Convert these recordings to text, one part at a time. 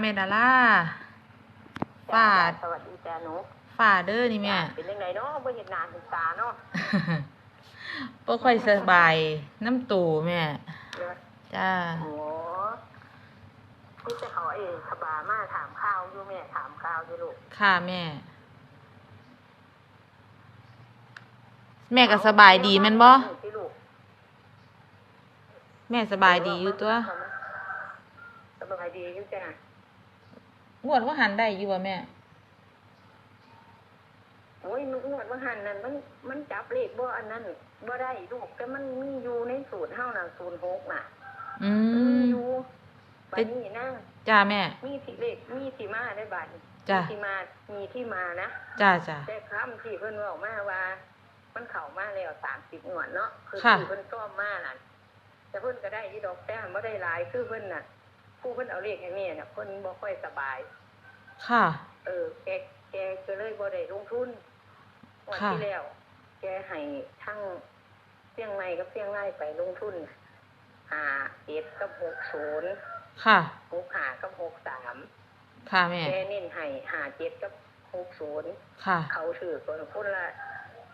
ค่ะแม่ดาราฟาดสวัสดีจ้าหนูฟาดเด้อนี่แม่เป็นยังไงเนาะบ่เห็นหนานถึงตาเนาะบ่ค่อยสบายน้ำตูแม่เนอะจ้าโอ้นี่จะขอเองขบามาถามข้าวอยู่แม่ถามข้าวอยู่ลูกค่ะแม่ แม่ก็สบายดีแม่นบ่ที่ลูกแม่สบายดีอยู่ตัวสบายดีอยู่จ้ะ งวดว่าหันได้อยู่บ่แม่ โอ้ยนุกนวดว่าหันนั่นมันมันจับเลขบ่อันนั้นบ่ได้ลูกแต่มันมีอยู่ในสูตรเฮาน่ะศูนย์หกน่ะอืมันมีมอยู่บัดนี้นะจ้าแม่ มีที่เลขมีที่มาได้บัดนี้จ้ะ มีที่มามีที่มานะ จ้าจ้า แต่คำที่เพิ่นบอกมาว่า มันเข้ามาแล้วสามสิบหน่วยเนาะคือค่ะ ที่เพิ่นซ่อมมาน่ะ แต่เพิ่นก็ได้ที่ดอกแต่มันบ่ได้หลายคือเพิ่นน่ะ ผู้เพิ่นเอาเลขให้แม่น่ะเพิ่นบ่ค่อยสบาย ค่ะ เออ แกแกก็เลยบ่ได้ลงทุนวันค่ะที่แล้ว แกให้ทั้งเชียงใหม่กับเชียงรายไปลงทุนหาเจ็ดกับหกศูนย์ค่ะหกหากับหกสามค่ะแม่แกเน้นให้หาเจ็ดกับหกศูนย์ค่ะ เขาถือคนคนละ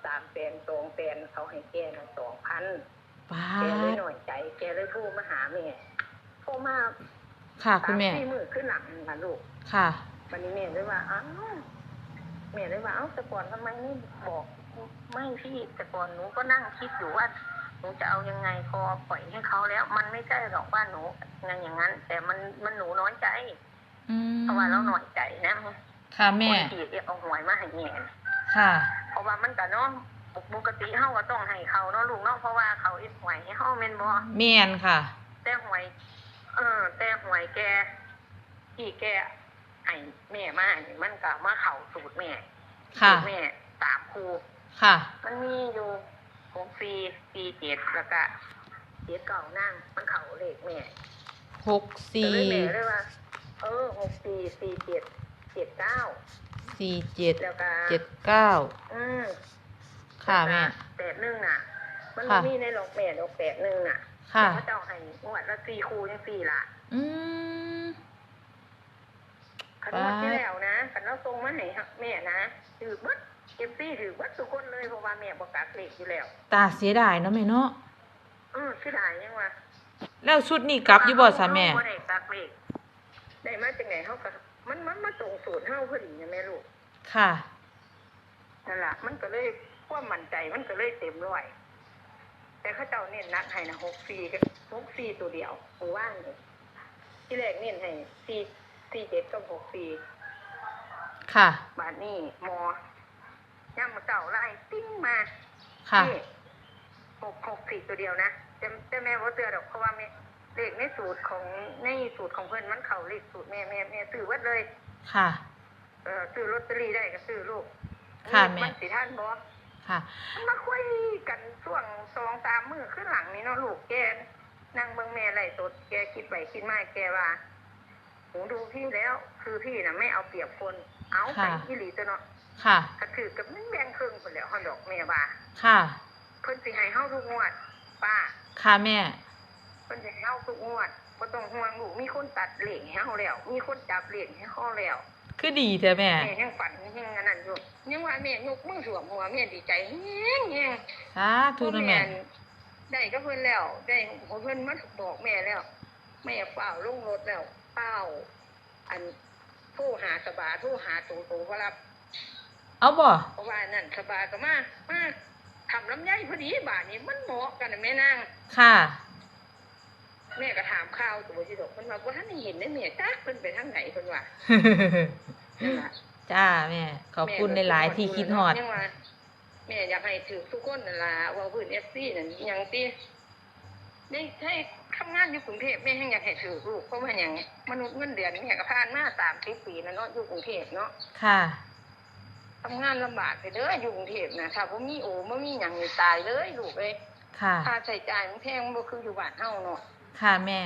สามแสนสองแสนเขาให้แกนะสองพันป้าแกเลยดหน่อยใจ แกเลยโทรมาหาแม่โทรมา ค่ะสาคุณมแม่สี่มือขึ้นหลังนะลูกค่ะ วันนี้แม่เลยว่าอ้าวแม่เลยว่าเอ้าแต่ก่อนทำไมไม่บอก ไม่พี่แต่ก่อนหนูก็นั่งคิดอยู่ว่าหนูจะเอายังไงพอปล่อยให้เขาแล้ว มันไม่ใช่หรอกว่าหนูงานอย่างนั้น แต่มันมันหนูน้อยใจอืมเพราะว่าเราหน่อยใจนะค่ะแม่คนที่เอาหวยมาให้แม่ ค่ะ เพราะว่ามันก็เนาะปกติเฮาก็ต้องให้เขาเนาะลูกเนาะเพราะว่าเขาอีหวยให้เฮาแม่นบ่แม่นค่ะ แต่หวย เออ แต่หวยแกที่แกให้แม่มานี่มันก็มาเข้าสูตรแม่ค่ะสูตรแม่สามครูค่ะ มันมีอยู่หกสี่สี่เจ็ดแล้วก็เจ็ดเก่านั่งมันเข้าเลขแม่หกก็สี่เลยแม่เลยว่า เออหกสี่สี่เจ็ดเจ็ดเก้าสี่เจ็ดแล้วก็เจ็ดเก้าอืมค่ะแม่แปดหนึ่งน่ะ มันค่ะ มีในหลอกแปดหลอกแปดหนึ่งน่ะ ค่ะพระเจ้าให้งวดละสี่คูยังสี่ละอืมขันงวดที่แล้วนะขันเราทรงมาให้แม่นะถือบัดเอฟซีถือบัดทุกคนเลยเพราะว่าแม่ประกาศเลขอยู่แล้ว ตาเสียดายเนาะแม่เนาะอือสิได้ยังวะแล้วชุดนี้กลับอยู่บ่ซะแม่เฮาบ่ได้กักเลขได้มาจากไหนเฮาก็มันมันมาตรงสูตรเฮาพอดีนะแม่ลูก ค่ะนั่นล่ะมันก็เลยความมั่นใจมันก็เลยเต็มร้อย แต่เข้าเจ้าเน้นหนักให้นะหกสี่กับหกสี่ตัวเดียวตัวว่างนี่ที่แรกเน้นให้สี่สี่เจ็ดกับหกสี่ค่ะ บาทนี่มอย่ำมาเก่าไล่ติ้งมาค่ะนี่หกหกสี่ตัวเดียวนะแต่แต่แม่ว่าเตือนดอกเพราะว่าแม่เลขในสูตรของในสูตรของเพื่อนมันเข่าเลขสูตรแม่แม่แม่ซื้อไวัดเลย ค่ะ เออซื้อลอตเตอรี่ได้ก็ซื้อลูกค่ะแม่มันสิท่านบอ ค่ะมันมาคุยกันช่วงสองสามมือขึ้นหลังนี่เนาะลูกแกนั่งเบิ่งแม่ไล่สดแกคิดไปคิดมาแกว่าหนูดูพี่แล้ว คือพี่น่ะไม่เอาเปรียบคน เอาไปค่ะ ที่หลีตัวเนาะค่ะก็ถือกับมันแบ่งครึ่งคนแล้วเขาดอกแม่ว่าค่ะ เพิ่นสิให้เฮาทุกงวด ป้าค่ะแม่ เพิ่นสิให้เฮาทุกงวดบ่ต้องห่วงลูกมีคนตัดเหล็กให้เฮาแล้ว มีคนจับเหล็กให้เฮาแล้ว คือดีแท้แม่แม่ยังฝันยังอันนั้นอยู่ยังว่าแม่ยกมือสวมหัวแม่ดีใจแฮงแฮงสาธุนะแม่ได้ก็เพิ่นแล้ว ได้ของเพิ่นมาบอกแม่แล้ว แม่เฝ้าลงรถแล้วเฝ้าอันโทรหาสบาโทรหาตูตูก็รับ เอาบ่เพราะว่านั่นสบาก็มามาทำลำไยพอดีบาทนี้มันเหมาะกันนะแม่นางค่ะ แม่ก็ถามข่าวตัวที่ดอกเพิ่นว่าบ่ทันได้เห็นได้แม่จักเพิ่นไปทางไหนเพิ่นว่านั่นล่ะจ้าแม่ขอบคุณหลายๆที่คิดฮอดยังว่าแม่อยากให้ถือทุกคนนั่นล่ะว่าพื้น FC นั่นหยังตินี่ให้ทำงานอยู่กรุงเทพแม่ยังอยากให้ถือลูกเพราะว่าหยังมนุษย์เงินเดือนแม่ก็ผ่านมา30ปีแล้วเนาะอยู่กรุงเทพเนาะค่ะทำงานลำบากไปเด้ออยู่กรุงเทพนะถ้าบ่มีโอบ่มีหยังนี่ตายเลยลูกเอ้ยค่ะค่าใช้จ่ายมันแพงบ่คืออยู่บ้านเฮาเนาะ ค่ะแม่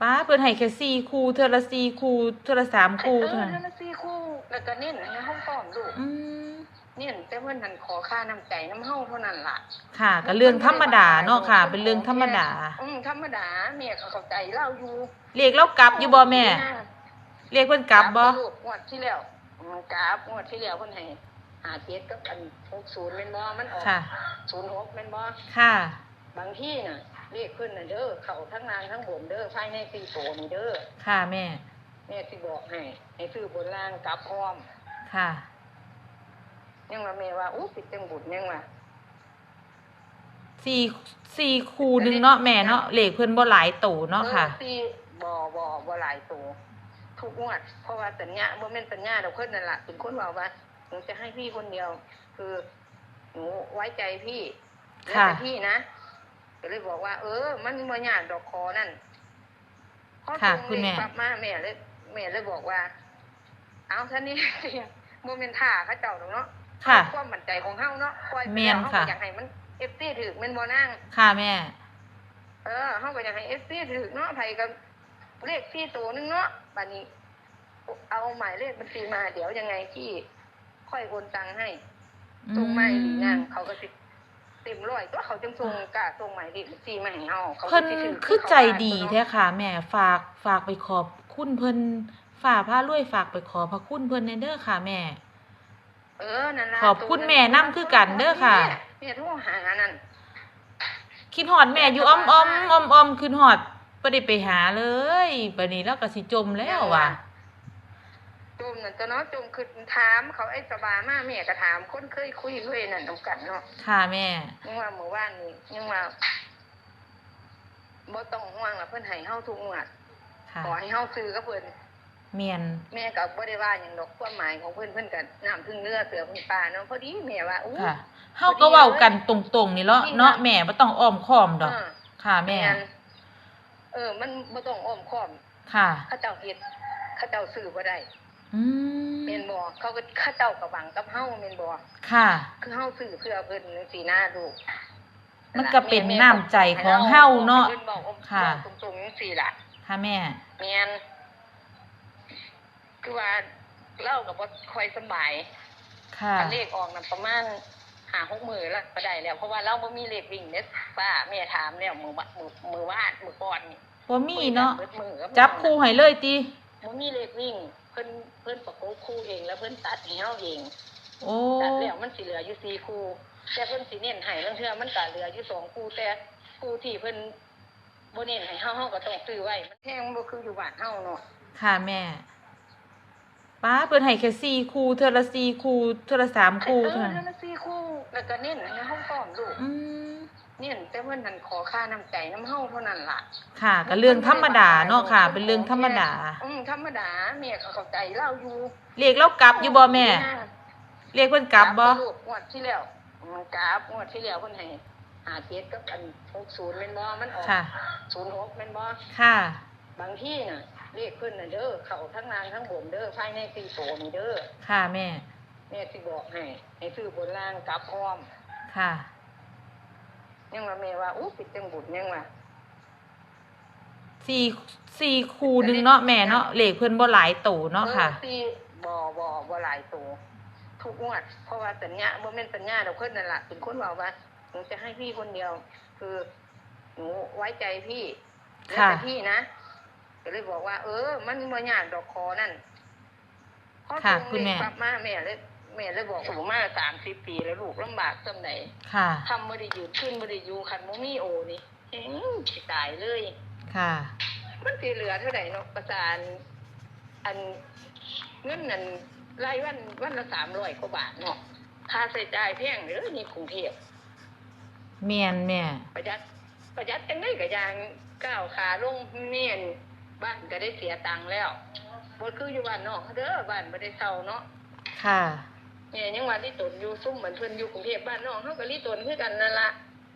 ป้าเพิ่นให้แค่สี่คู่เทอละสี่คู่เทอละสามคู่เอเท่าอนั้นเดือนละสี่คู่แล้วก็เน้นให้เฮาพร้อมลูกอืมเนี่ยแต่เพิ่นหันขอค่าน้ำใจน้ำเฮาเท่านั้นล่ะ ค่ะก็เรื่องธรรมดาเนาะค่ะ เป็นเรื่องธรรมดา อืมธรรมดาแม่ก็เข้าใจเล่าอยู่เรียกเรากลับอยู่บ่แม่ เรียกเพิ่นกลับบ่ลูกงวดที่แล้วอืมกราบงวดที่แล้วเพิ่นให้หาเจ็ดกับอัน60แม่นบ่มันออกค่ะ06แม่นบ่ค่ะ บางที่น่ะ เรียกเพิ่นน่ะเด้อเข้าทั้งนางทั้งบนเด้อภายในปีโตนี่เด้อค่ะแม่ แม่สิบอกให้ให้ซื้อบนล่างกลับพร้อมค่ะ ยังว่าแม่ว่าอู้ปิดจังบุญยังว่าสี่สี่คูหนึงเนาะแม่เนาะเลขเพิ่นบ่หลายโตเนาะค่ะออที่บ่บ่บ่หลายตัวทุกงวด เพราะว่าสัญญาบ่แม่นสัญญาดอกเพิ่นนั่นล่ะเป็นคนบอกว่าหนูจะให้พี่คนเดียว คือ หนูไว้ใจพี่แล้วค่ะแต่พี่นะ ก็เลยบอกว่า เออ มันบ่ยากดอกคอนั่นพอค่ะส่งคุณแม่เลขกลับมาแม่เลยแม่เลยบอกว่า เอาท่านี้บ่แม่นท่าเขาเจ้าดอกเนาะค่ะความมั่นใจของเฮาเนาะปล่อยไปแม่แล้วนเฮาค่ะก็อยากให้มัน FC ถึกแม่นบ่นางค่ะแม่ เออเฮาก็อยากให้ FC ถึกเนาะไผก็เลขที่ตัวหนึงเนาะบัดนี้ เอาหมายเลขบัญชีมาเดี๋ยวยังไงที่ค่อยโอนตังค์ให้ส่งมาให้ดีนางเขาก็สิ เต็มร้อยตัวเขาจึงส่งกล้าส่งหมายเลขบัญชีมาให้เฮาเขาก็เพิ่นสิถึกคือใจดีแท้ค่ะ แม่ฝากฝากไปขอบคุณเพิ่นฝากพารวยฝากไปขอพระคุณเพิ่นในเด้อค่ะแม่ เออนั่นล่ะขอบคุณแม่นำคือกันเด้อค่ะแม่โทรหานั่นคิดฮอดแม่อยู่อ้อมอ้อมอ้อมอ้อมคิดฮอดบ่ได้ไปหาเลยบัดนี้เราก็สิจมแล้วว่ะจุ่ มนั่นตัวเนาะจุ่มคือถามเขาไอ้สบายมากแม่ก็ถามคนเคยคุยด้วยนั่นตรงกันเนาะค่ะแม่ยังว่าหมู่บ้านนี่ยังว่าบ่ต้องห่วงล่ะเพิ่นให้เฮาทุกงวดค่ะขอให้เฮาซื้อกับเพิ่นเมียนแม่ก็บ่ได้ว่าหยังดอกความหมายของเพิ่นเพิ่นก็น้ำพึ่งเนื้อเสือพึ่งปลาเนาะพอดีแม่ว่าอู้ค่ะเฮาก็เว้ากันตรงๆนี่เนาะเนาะแม่บ่ต้องอ้อมค้อมดอกเออค่ะแม่นเออ มันบ่ต้องอ้อมค้อม ค่ะ เขาเจ้าเฮ็ดเขาเจ้าซื้อบ่ได้ อืมแม่นบ่เขาก็เขาเจ้าก็หวังกับเฮาแม่นบ่ค่ะ คือเฮาซื้อเพื่อเพิ่นจังซี่นะลูกมันก็เป็นน้ำใจของเฮาเนาะพิ่บอกว่าค่ะบอกตรงๆจังซี่ล่ะค่ะแม่แม่นคือว่าเล่ากับบ่ค่อยสำบาย ค่ะอันเลขออกนํประมาณหาหกมือแล้วก็ได้แล้ว เพราะว่าเราบ่มีเลขวิ่งเด้ป้าแม่ถามแล้วมือวะมือมือวาดมือก่อนนี่บ่มีเนาะบิดมือกับจับคู่ให้เลยติบ่มีเลขวิ่ง เพิ่นเพิ่นประกบคู่เองแล้วเพิ่นตัดให้เฮาเองโอ้ตัดแล้วมันสิเหลืออยู่สี่คู่แต่เพิ่นสิเน้นให้ลางเทื่อมันก็เหลืออยู่สองคู่แต่คู่ที่เพิ่นบ่เน้นให้เฮาเฮาก็ต้องซื้อไว้มันแพงบ่คืออยู่บ้านเฮาเนาะค่ะแม่ป้าเพิ่นให้แค่สี่คู่เทื่อละสี่คู่เทื่อละสามคู่เอเท่าอนั้นนั่นละสี่คู่แล้วก็เน้นให้เฮาพร้อมลูกอืม เน้นแต่เพิ่นนั่นขอค่าน้ำใจน้ำเฮาเท่านั้นล่ะค่ะก็เรื่องธรรมดาเนาะค่ะ เป็นเรื่องธรรมดา อืมธรรมดาแม่ก็เข้าใจเล่าอยู่เรียกเรากลับอยู่บ่แม่ เรียกเพิ่นกลับบ่ลูกงวดที่แล้วอืมกราบงวดที่แล้วเพิ่นให้หาเจ็ดกับอัน60แม่นบ่มันออกค่ะ06แม่นบ่ค่ะ บางที่น่ะเรียกเพิ่นน่ะเด้อเข้าทั้งนางทั้งบนเด้อภายในปีโตนี่เด้อค่ะแม่แม่สิบอกให้ให้ซื้อบนล่างกลับพร้อมค่ะ ยังว่าแม่ว่าอู้ปิดจังบุญยังว่าสี่สี่คู่หนึงเนาะแม่เนาะเลขเพิ่นบ่หลายโตเนาะค่ะออสิบ่บ่บ่หลายตัวทุกงวด เพราะว่าสัญญาบ่แม่นสัญญาดอกเพิ่นนั่นล่ะเป็นคนบอกว่าหนูจะให้พี่คนเดียว คือหนูไว้ใจพี่แล้วค่ะแต่พี่นะก็เลยบอกว่า เออ มันบ่ยากดอกคอนั่นพอค่ะส่งคุณแม่เลขกลับมาแม่เลย แม่เลยบอกโอ้มา30ปีแล้วลูกลำบากซำไหนค่ะ ทำบ่ได้อยู่ขึ้นบ่ได้อยู่คันบ่มีโอนี่เอ็งสิตายเลย ค่ะ มันสิเหลือเท่าไหร่เนาะประสานอันเงินนั่นรายวันวันละสามร้อยกว่าบาทเนาะค่าใช้จ่ายแพงเด้อนี่กรุงเทพเมียนแม่ประหยัดประหยัดจังได๋ก็อย่างก้าวขาลงเมียนบ้านก็ได้เสียตังค์แล้วบ่คืออยู่บ้านนอกเด้อบ้านบ่ได้เช่าเนาะค่ะ แม่ยังว่าลิตนอยู่ซุ่มเหมือนเพิ่นอยู่กรุงเทพบ้านนอกเฮาก็ลิตนคือกันนั่นล่ะ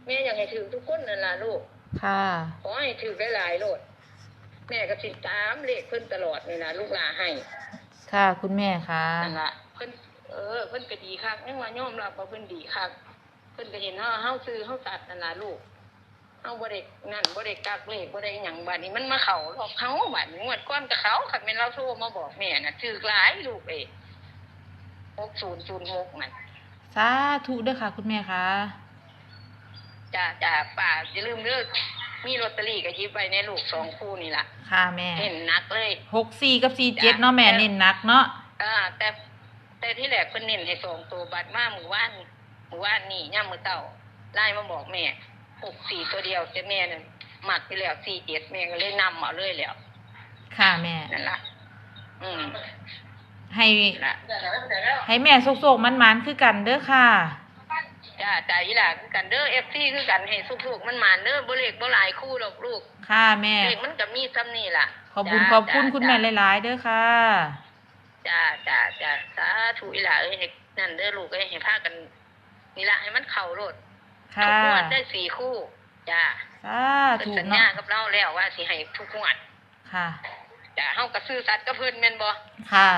แม่อยากให้ถือทุกคนนั่นล่ะลูกค่ะขอให้ถือหลายๆโลดแม่ก็สิตามเลขเพิ่นตลอดนี่นะลูกหลานให้ ค่ะคุณแม่ค่ะนั่นล่ะเพิ่นเออเพิ่นก็ดีคักยังว่ายอมรับว่าเพิ่นดีคักเพิ่นก็เห็นเฮาเฮาซื้อเฮาตัดนั่นล่ะลูกเฮาบ่ได้นั่นบ่ได้กักเลขบ่ได้หยังบัดนี้มันมาเข้าหลอกเฮาบัดนี้งวดก่อนก็เขาคันแม่นเราโทรมาบอกแม่น่ะถือหลายลูกเอ้ 60006นั่นสาธุเด้อค่ะ คุณแม่ค่ะ จ้าจ้าป่าอย่าลืมเลิกมีลอตเตอรี่กับยิบไปในลูกสองคู่นี่ล่ะค่ะแม่เห็นนักเลยหกสี่กับสี่เจ็ดเนาะแม่เน้นหนักเนาะอ่าแต่แต่ที่แรกเพิ่นเน้นให้สองตัวบัตรมาหมู่บ้านหมู่บ้านนี่ย่ามมือเต่าไล่มาบอกแม่หกสี่ตัวเดียวแต่แม่เนี่ยหมัดไปแล้วสี่เจ็ดแม่ก็เลยนำเอาเลยแล้วค่ะแม่นั่นล่ะอืม ให้นั่นล่ะให้แม่โศกๆมันๆคือกันเด้อค่ะจ้าจ้าอีหล่ะคือกันเด้อเอฟซีคือกันให้สุกๆมันหมานเด้อบ่เล็กบ่หลายคู่หรอกลูก ค่ะแม่เล็กมันก็มีซ้ำนี่ล่ะ ขอบคุณจ้าขอบคุณจ้าคุณแม่หลายๆเด้อค่ะ จ้าจ้าจ้าสาธุอีหล่ะเอ้ยให้นั่นเด้อลูกเอ้ยให้พากัน นี่ล่ะให้มันเข้าโลดค่ะทุกงวดได้สี่คู่ จ้าสาเพิ่นธุสัญญาเนาะกับเราแล้วว่าสิให้ทุกงวด ค่ะจ้าเฮาก็ซื่อสัตย์กับเพิ่นแม่นบ่ค่ะ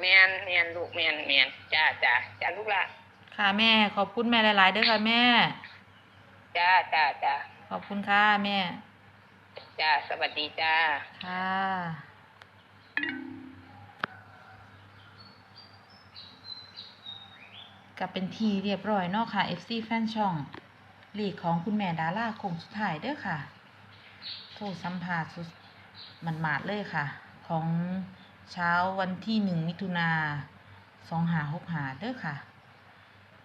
แม่นแม่นลูกแม่นแม่นจ้าจ้าจ้าลูกล่ะค่ะแม่ขอบคุณแม่หลาย ๆ เด้อค่ะแม่ จ้าจ้าจ้าขอบคุณค่ะแม่ จ้าสวัสดีจ้า ค่ะ ก็เป็นทีเรียบร้อยเนาะค่ะ FC แฟนช่องหลีกของคุณแม่ดาราคงสุดท้ายเด้อค่ะ โทรสัมภาษณ์สุดมันมาดเลยค่ะ ของ เช้าวันที่หนึ่งมิถุนาสองหาหกหาเด้อค่ะ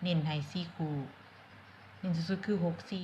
เน้นให้ซีคูเน้นสุดๆคือหกซี